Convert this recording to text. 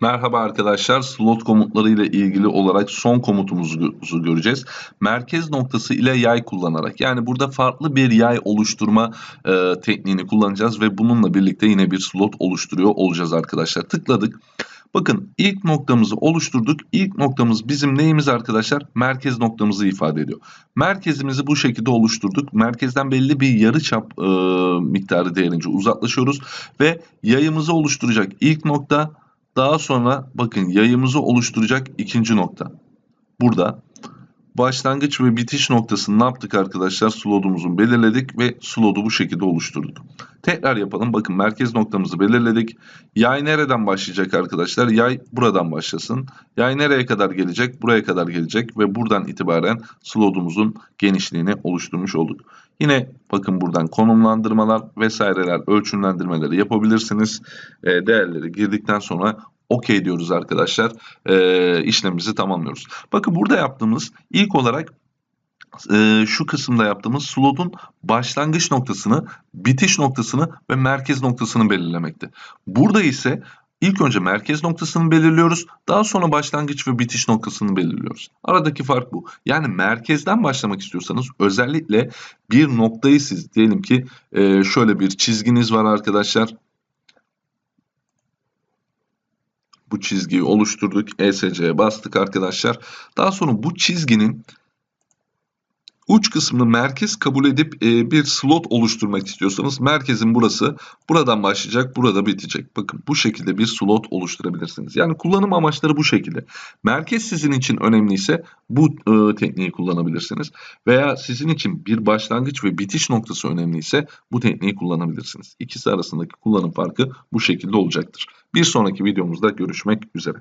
Merhaba arkadaşlar, slot komutları ile ilgili olarak son komutumuzu göreceğiz. Merkez noktası ile yay kullanarak yani burada farklı bir yay oluşturma e, tekniğini kullanacağız ve bununla birlikte yine bir slot oluşturuyor olacağız arkadaşlar. Tıkladık. Bakın ilk noktamızı oluşturduk. İlk noktamız bizim neyimiz arkadaşlar? Merkez noktamızı ifade ediyor. Merkezimizi bu şekilde oluşturduk. Merkezden belli bir yarıçap e, miktarı değerince uzaklaşıyoruz ve yayımızı oluşturacak ilk nokta daha sonra bakın yayımızı oluşturacak ikinci nokta. Burada başlangıç ve bitiş noktasını ne yaptık arkadaşlar? Slotumuzu belirledik ve slotu bu şekilde oluşturduk. Tekrar yapalım. Bakın merkez noktamızı belirledik. Yay nereden başlayacak arkadaşlar? Yay buradan başlasın. Yay nereye kadar gelecek? Buraya kadar gelecek ve buradan itibaren slotumuzun genişliğini oluşturmuş olduk. Yine bakın buradan konumlandırmalar vesaireler, ölçümlendirmeleri yapabilirsiniz. E, değerleri girdikten sonra OK diyoruz arkadaşlar. E, işlemimizi tamamlıyoruz. Bakın burada yaptığımız ilk olarak e, şu kısımda yaptığımız slotun başlangıç noktasını, bitiş noktasını ve merkez noktasını belirlemekte. Burada ise ilk önce merkez noktasını belirliyoruz. Daha sonra başlangıç ve bitiş noktasını belirliyoruz. Aradaki fark bu. Yani merkezden başlamak istiyorsanız özellikle bir noktayı siz diyelim ki e, şöyle bir çizginiz var arkadaşlar. Bu çizgiyi oluşturduk. ESC'ye bastık arkadaşlar. Daha sonra bu çizginin uç kısmını merkez kabul edip e, bir slot oluşturmak istiyorsanız merkezin burası buradan başlayacak burada bitecek. Bakın bu şekilde bir slot oluşturabilirsiniz. Yani kullanım amaçları bu şekilde. Merkez sizin için önemliyse bu e, tekniği kullanabilirsiniz. Veya sizin için bir başlangıç ve bitiş noktası önemliyse bu tekniği kullanabilirsiniz. İkisi arasındaki kullanım farkı bu şekilde olacaktır. Bir sonraki videomuzda görüşmek üzere.